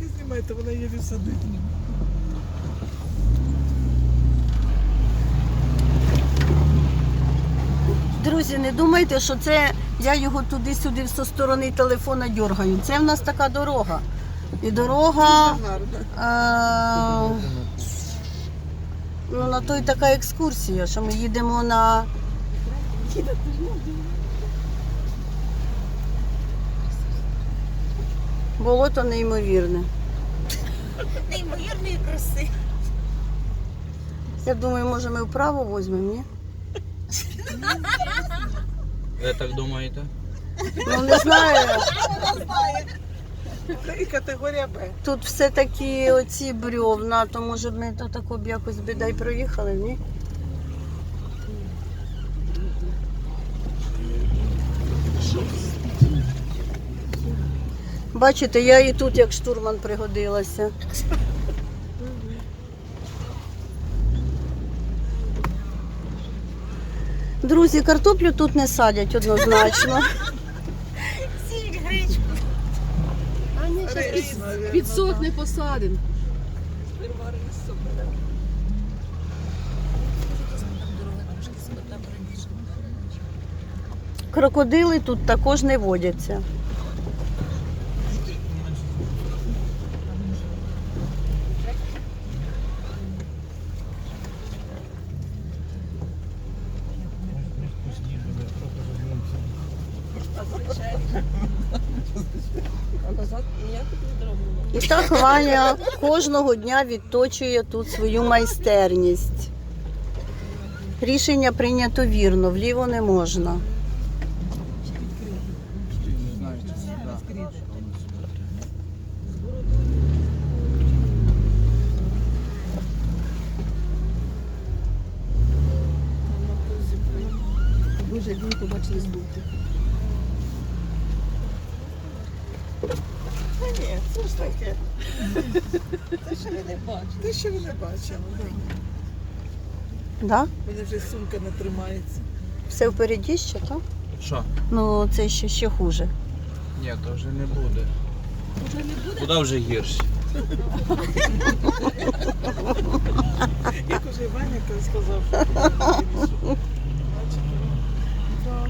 Знімайте, знімайте, вона її садить. Друзі, не думайте, що це я його туди-сюди зі сторони телефона дергаю. Це в нас така дорога. І дорога. Ну, на то й така екскурсія, що ми їдемо на. Болото неймовірне. Неймовірної краси. Я думаю, може ми вправо візьмемо, ні? Ви так думаєте? Ну не знаю. І категорія Б. Тут все такі оці брьовна, то може б ми то тако б якось бідай проїхали, ні? Бачите, я і тут як штурман пригодилася. Друзі, картоплю тут не садять однозначно. Сіль, гречку. А ні, зараз Рис, під, наверно, підсохне посадимо. Крокодили тут також не водяться. І так Ваня кожного дня відточує тут свою майстерність. Рішення прийнято вірно, вліво не можна. Боже, як побачили збуки. Та ні, це ж таке. Те, що ви не бачили. Те, що ви не бачили. да. Да? У мене вже сумка не тримається. Все впереді ще, так? Що? Ну, це ще, ще хуже. Ні, то вже не буде. Вже не буде? Куди вже гірше? Як уже Ваня сказав, що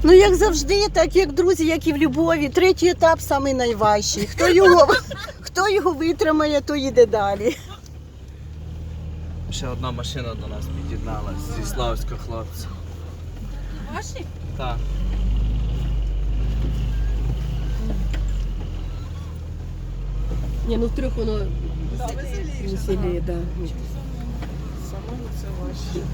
Ну, як завжди, так як друзі, як і в любові. Третій етап самий найважчий. Хто його, хто його витримає, то йде далі. Ще одна машина до нас під'єдналась зі Славського хлопця. Ваші? Так. Ні, ну втрьох воно веселіє, да. Самому це важче.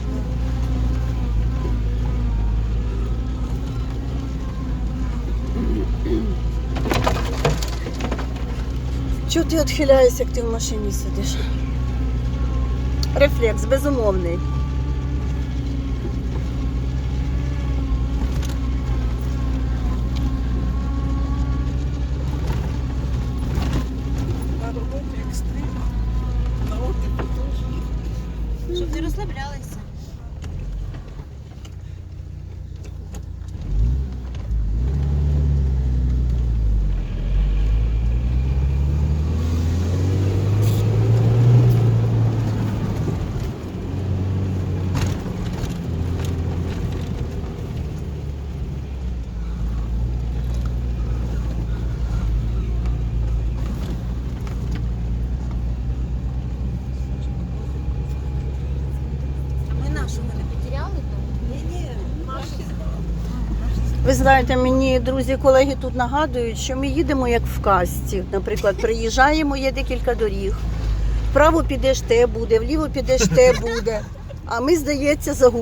Чого ти відхиляєшся, як ти в машині сидиш? Рефлекс, безумовний. На роботі екстрим, на отдиху теж. Щоб не розслаблялися. Ви знаєте, мені друзі, колеги тут нагадують, що ми їдемо як в касті. Наприклад, приїжджаємо, є декілька доріг. Вправо підеш те буде, вліво підеш те буде. А ми, здається, загубили.